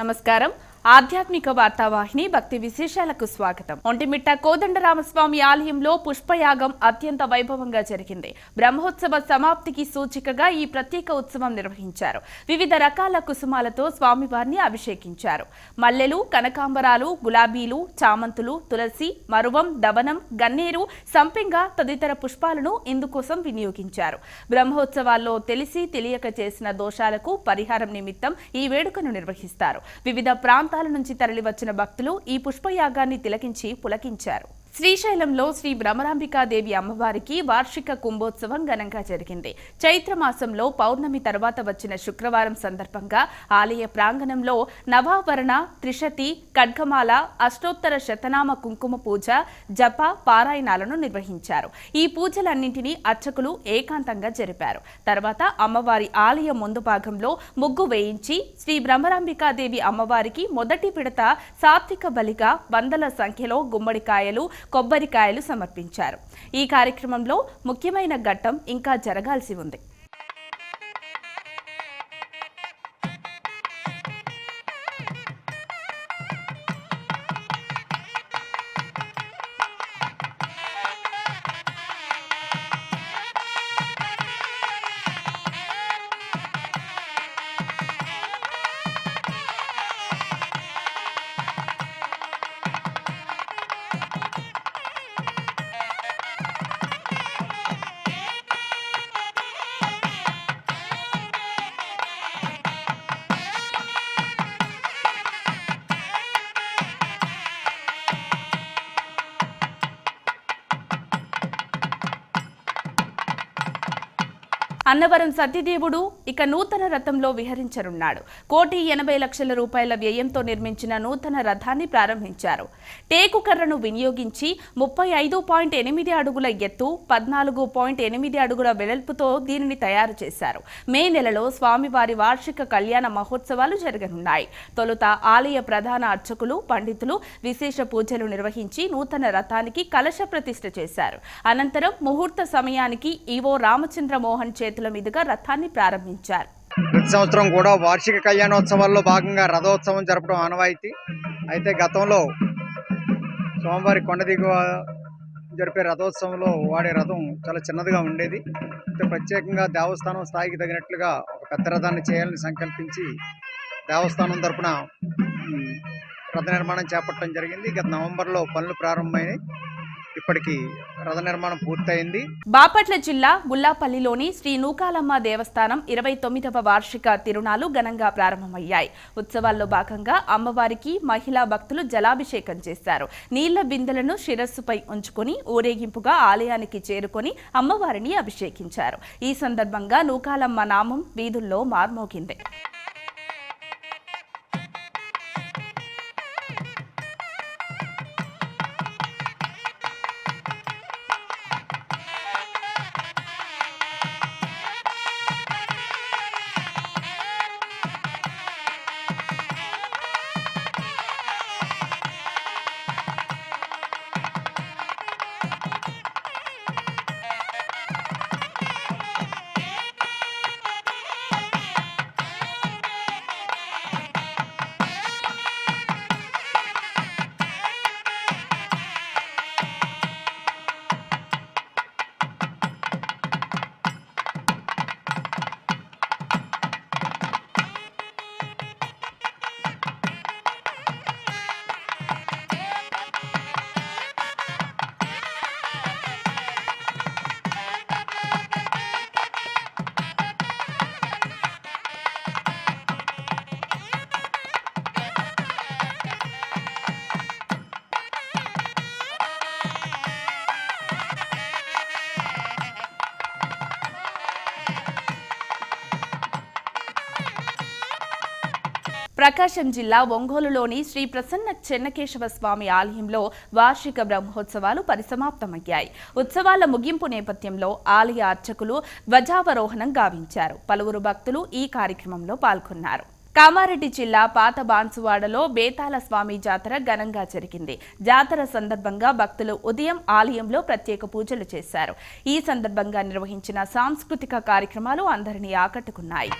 నమస్కారం. ఆధ్యాత్మిక వార్తావాహిని భక్తి విశేషాలకు స్వాగతం. ఒంటిమిట్ట కోదండరామస్వామి ఆలయంలో పుష్పయాగం అత్యంత వైభవంగా జరిగింది. బ్రహ్మోత్సవ సమాప్తికి సూచికగా ఈ ప్రత్యేక ఉత్సవం నిర్వహించారు. వివిధ రకాల కుసుమాలతో స్వామివారిని అభిషేకించారు. మల్లెలు కనకాంబరాలు గులాబీలు చామంతులు తులసి మరువం దవనం గన్నేరు సంపింగ తదితర పుష్పాలను ఇందుకోసం వినియోగించారు. బ్రహ్మోత్సవాల్లో తెలిసి తెలియక చేసిన దోషాలకు పరిహారం నిమిత్తం ఈ వేడుకను నిర్వహిస్తారు. వివిధ ప్రాంతాల నుంచి తరలివచ్చిన భక్తులు ఈ పుష్పయాగాన్ని తిలకించి పులకించారు. శ్రీశైలంలో శ్రీ భ్రమరాంబికాదేవి అమ్మవారికి వార్షిక కుంభోత్సవం ఘనంగా జరిగింది. చైత్ర మాసంలో పౌర్ణమి తర్వాత వచ్చిన శుక్రవారం సందర్భంగా ఆలయ ప్రాంగణంలో నవావరణ త్రిశతి ఖడ్గమాల అష్టోత్తర శతనామ కుంకుమ పూజ జప పారాయణాలను నిర్వహించారు. ఈ పూజలన్నింటినీ అర్చకులు ఏకాంతంగా జరిపారు. తర్వాత అమ్మవారి ఆలయ ముందు భాగంలో ముగ్గు వేయించి శ్రీ భ్రమరాంబికాదేవి అమ్మవారికి మొదటి పిడత సాత్విక బలిగా వందల సంఖ్యలో గుమ్మడికాయలు కొబ్బరికాయలు సమర్పించారు. ఈ కార్యక్రమంలో ముఖ్యమైన ఘట్టం ఇంకా జరగాల్సి ఉంది. అన్నవరం సత్యదేవుడు ఇక నూతన రథంలో విహరించనున్నాడు. కోటి ఎనభై లక్షల రూపాయల వ్యయంతో నిర్మించిన నూతన రథాన్ని ప్రారంభించారు. టేకు కర్రను వినియోగించి ముప్పై ఐదు పాయింట్ ఎనిమిది అడుగుల ఎత్తు పద్నాలుగు పాయింట్ ఎనిమిది అడుగుల వెడల్పుతో దీనిని తయారు చేశారు. మే నెలలో స్వామివారి వార్షిక కళ్యాణ మహోత్సవాలు జరగనున్నాయి. తొలుత ఆలయ ప్రధాన అర్చకులు పండితులు విశేష పూజలు నిర్వహించి నూతన రథానికి కలశ ప్రతిష్ఠ చేశారు. అనంతరం ముహూర్త సమయానికి ఈవో రామచంద్ర మోహన్ చే చేతుల మీదుగా రథాన్ని ప్రారంభించారు. ప్రతి సంవత్సరం కూడా వార్షిక కళ్యాణోత్సవాల్లో భాగంగా రథోత్సవం జరపడం ఆనవాయితీ. అయితే గతంలో సోమవారి కొండ దిగువ జరిపే రథోత్సవంలో వాడే రథం చాలా చిన్నదిగా ఉండేది. అయితే ప్రత్యేకంగా దేవస్థానం స్థాయికి తగినట్లుగా ఒక పెద్ద రథాన్ని చేయాలని సంకల్పించి దేవస్థానం తరపున రథ నిర్మాణం చేపట్టడం జరిగింది. గత నవంబర్లో పనులు ప్రారంభమైనాయి. ఇప్పటికి రథ నిర్మాణం పూర్తయింది. బాపట్ల జిల్లా గుల్లాపల్లిలోని శ్రీ నూకాలమ్మ దేవస్థానం ఇరవై తొమ్మిదవ వార్షిక తిరునాలు ఘనంగా ప్రారంభమయ్యాయి. ఉత్సవాల్లో భాగంగా అమ్మవారికి మహిళా భక్తులు జలాభిషేకం చేశారు. నీళ్ళ బిందెలను శిరస్సుపై ఉంచుకుని ఊరేగింపుగా ఆలయానికి చేరుకొని అమ్మవారిని అభిషేకించారు. ఈ సందర్భంగా నూకాలమ్మ నామం వీధుల్లో మార్మోగింది. ప్రకాశం జిల్లా ఒంగోలులోని శ్రీ ప్రసన్న చెన్నకేశవ స్వామి ఆలయంలో వార్షిక బ్రహ్మోత్సవాలు పరిసమాప్తమయ్యాయి. ఉత్సవాల ముగింపు నేపథ్యంలో ఆలయ అర్చకులు ధ్వజావరోహణం గావించారు. పలువురు భక్తులు ఈ కార్యక్రమంలో పాల్గొన్నారు. కామారెడ్డి జిల్లా పాత బాన్సువాడలో బేతాల స్వామి జాతర ఘనంగా జరిగింది. జాతర సందర్భంగా భక్తులు ఉదయం ఆలయంలో ప్రత్యేక పూజలు చేశారు. ఈ సందర్భంగా నిర్వహించిన సాంస్కృతిక కార్యక్రమాలు అందరినీ ఆకట్టుకున్నాయి.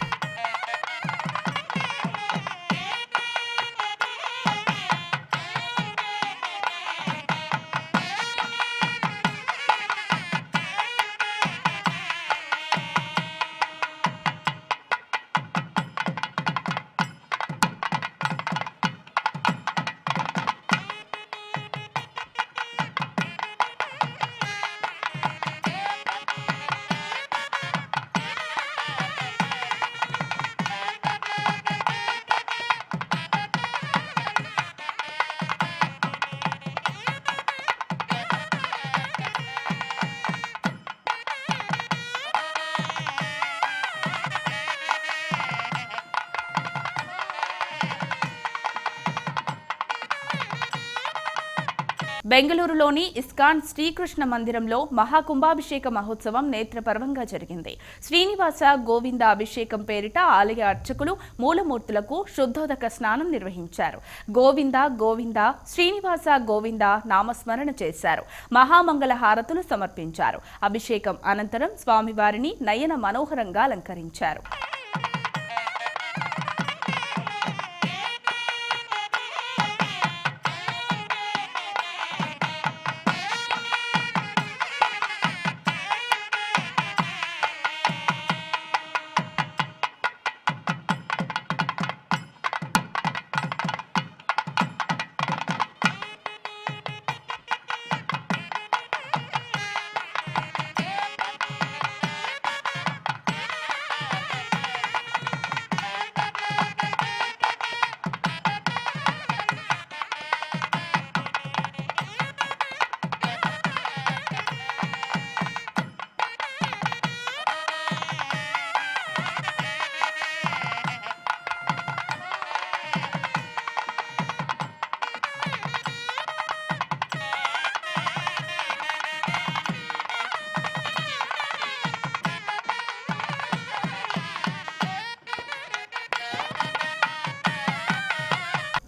బెంగళూరులోని ఇస్కాన్ శ్రీకృష్ణ మందిరంలో మహాకుంభాభిషేక మహోత్సవం నేత్రపర్వంగా జరిగింది. శ్రీనివాస గోవింద అభిషేకం పేరిట ఆలయ అర్చకులు మూలమూర్తులకు శుద్ధోదక స్నానం నిర్వహించారు. గోవింద గోవింద శ్రీనివాస గోవింద నామస్మరణ చేశారు. మహామంగళ హారతులు సమర్పించారు. అభిషేకం అనంతరం స్వామివారిని నయన మనోహరంగా అలంకరించారు.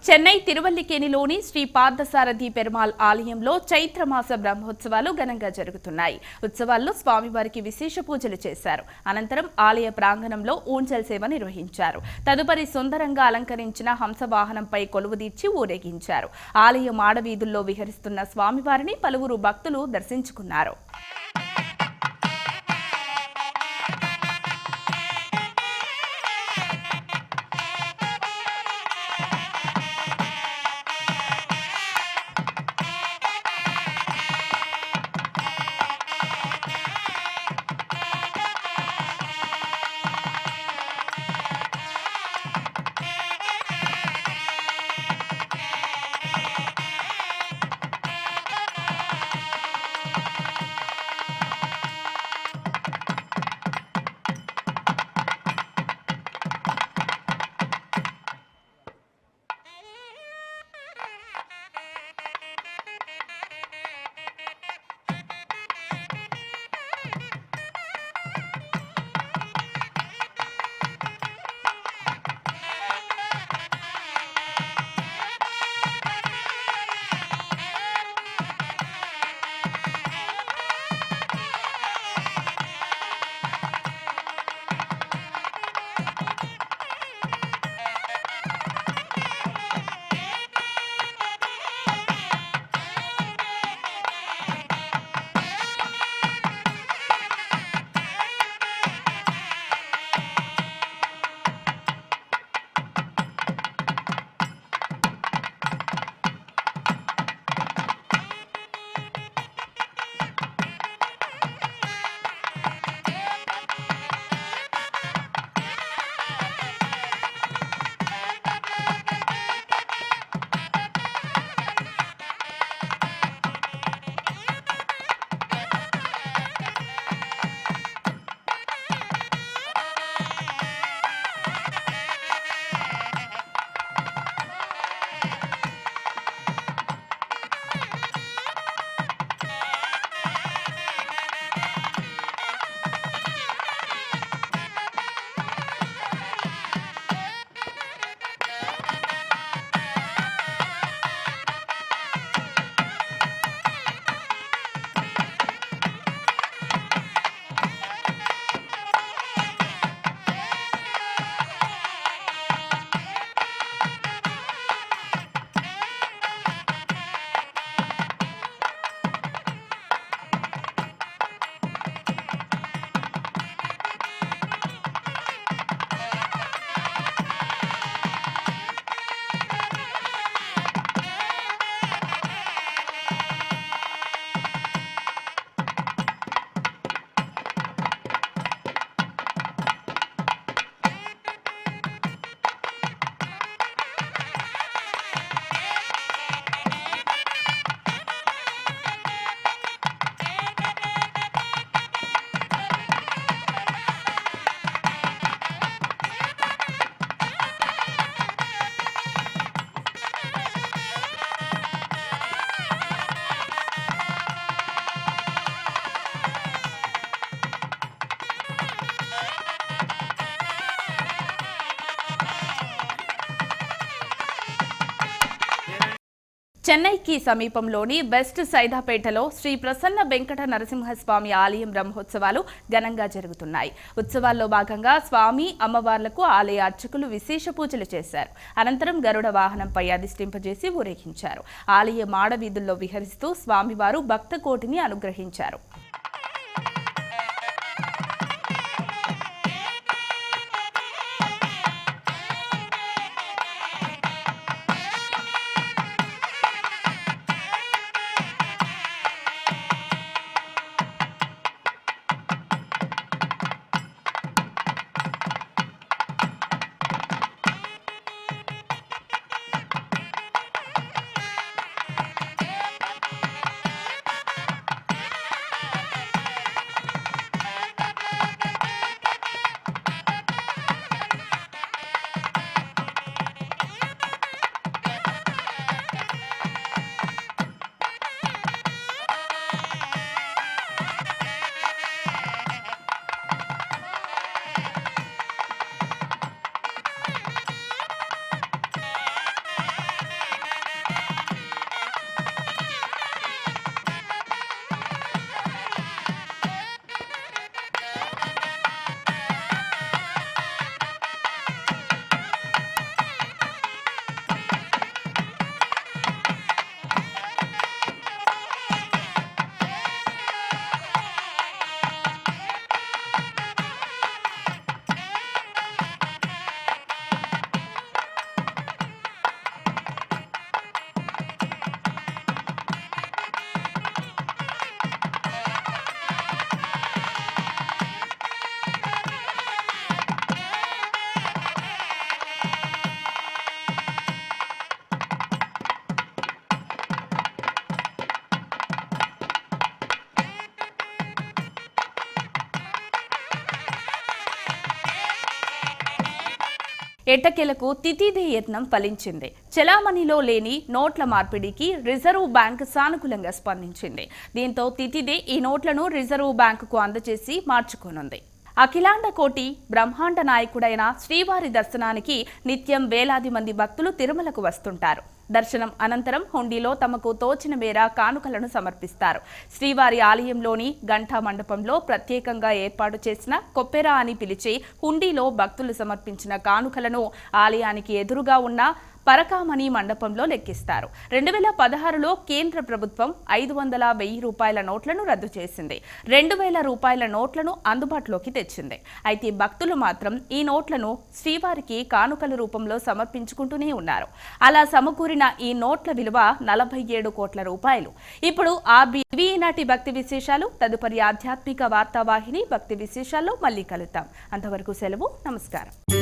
చెన్నై తిరువల్లికేణిలోని శ్రీ పార్థసారథి పెరుమాల్ ఆలయంలో చైత్రమాస బ్రహ్మోత్సవాలు ఘనంగా జరుగుతున్నాయి. ఉత్సవాల్లో స్వామివారికి విశేష పూజలు చేశారు. అనంతరం ఆలయ ప్రాంగణంలో ఊంచల్ సేవ నిర్వహించారు. తదుపరి సుందరంగా అలంకరించిన హంసవాహనంపై కొలువుదీర్చి ఊరేగించారు. ఆలయ మాడవీధుల్లో విహరిస్తున్న స్వామివారిని పలువురు భక్తులు దర్శించుకున్నారు. చెన్నైకి సమీపంలోని వెస్ట్ సైదాపేటలో శ్రీ ప్రసన్న వెంకట నరసింహస్వామి ఆలయం బ్రహ్మోత్సవాలు ఘనంగా జరుగుతున్నాయి. ఉత్సవాల్లో భాగంగా స్వామి అమ్మవార్లకు ఆలయ అర్చకులు విశేష పూజలు చేశారు. అనంతరం గరుడ వాహనంపై అధిష్టింపజేసి ఊరేగించారు. ఆలయ మాడవీధుల్లో విహరిస్తూ స్వామివారు భక్త కోటిని అనుగ్రహించారు. ఎట్టకేలకు తితిదే యత్నం ఫలించింది. చెలామణిలో లేని నోట్ల మార్పిడికి రిజర్వ్ బ్యాంక్ సానుకూలంగా స్పందించింది. దీంతో తితిదే ఈ నోట్లను రిజర్వ్ బ్యాంకుకు అందజేసి మార్చుకోనుంది. అఖిలాండ కోటి బ్రహ్మాండ నాయకుడైన శ్రీవారి దర్శనానికి నిత్యం వేలాది మంది భక్తులు తిరుమలకు వస్తుంటారు. దర్శనం అనంతరం హుండీలో తమకు తోచిన మేర కానుకలను సమర్పిస్తారు. శ్రీవారి ఆలయంలోని గంటా మండపంలో ప్రత్యేకంగా ఏర్పాటు చేసిన కొప్పెరా అని పిలిచే హుండీలో భక్తులు సమర్పించిన కానుకలను ఆలయానికి ఎదురుగా ఉన్న పరకామణి మండపంలో లెక్కిస్తారు. రెండు వేల పదహారులో కేంద్ర ప్రభుత్వం ఐదు వందల వెయ్యి రూపాయల నోట్లను రద్దు చేసింది. రెండు వేల రూపాయల నోట్లను అందుబాటులోకి తెచ్చింది. అయితే భక్తులు మాత్రం ఈ నోట్లను శ్రీవారికి కానుకల రూపంలో సమర్పించుకుంటూనే ఉన్నారు. అలా సమకూరిన ఈ నోట్ల విలువ నలభై ఏడు కోట్ల రూపాయలు. ఇప్పుడు ఆ బి- భక్తి విశేషాలు తదుపరి ఆధ్యాత్మిక వార్తావాహిని భక్తి విశేషాల్లో మళ్ళీ కలుద్దాం. అంతవరకు సెలవు నమస్కారం.